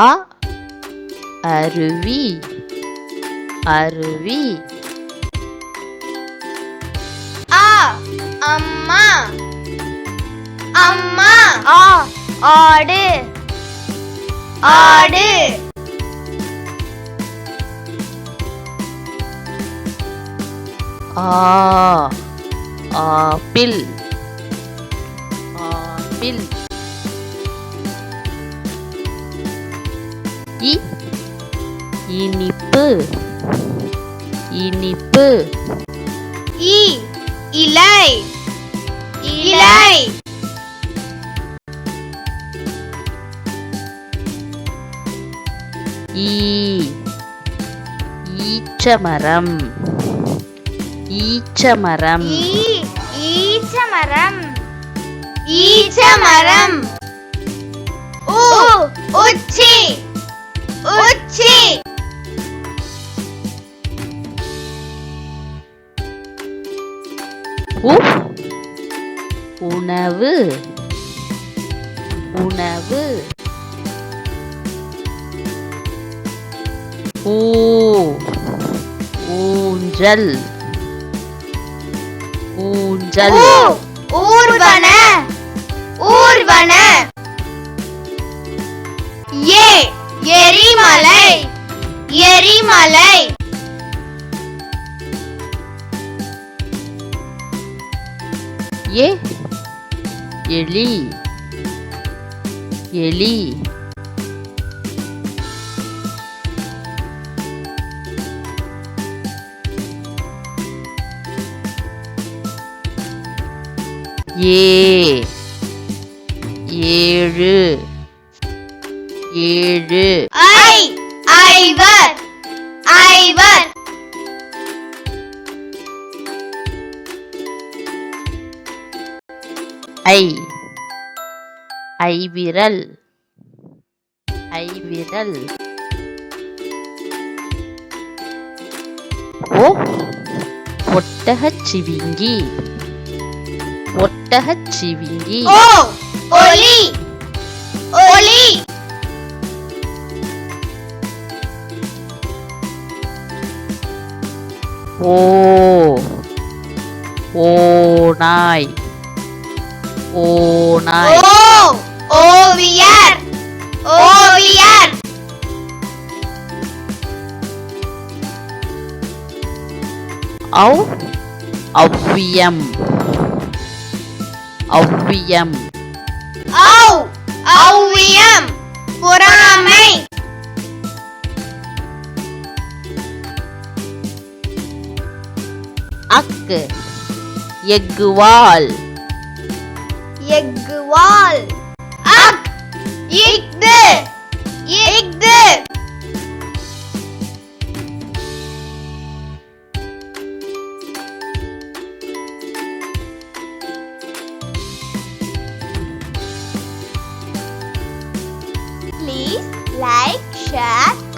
அ அருவி அருவி. ஆ அம்மா. அம்மா. ஆ ஆடு. ஆடு. ஆ ஆப்பிள். ஆப்பிள். இ இனிப்பு. இனிப்பு. இ இலை. இலை. ஈ ஈச்சமரம். ஈச்சமரம். ஈச்சமரம். ஈச்சமரம். உ உச்சி. உச்சி. உணவு. உணவு. ஊ. ஊஞ்சல். ஊஞ்சல். ஊர்வன. எரிமலை. ஏ எலி எலி. ஏ ஏழு ஏழு. ஐவர். ஐவர். ஐ. ஐவிரல். ஐவிரல். ஓ. ஒட்டகச் சிவிங்கி. ஒட்டகச் சிவிங்கி. ஒலி. 오, 오, 나이, 오, 나이. 오, 오비알, 오비알. 아우, 아우비암, 아우비암. 아우, 아우비암, 보람. அக்கு எக்குவால் எக்குவால் அக் இக்து இக்து Please like, share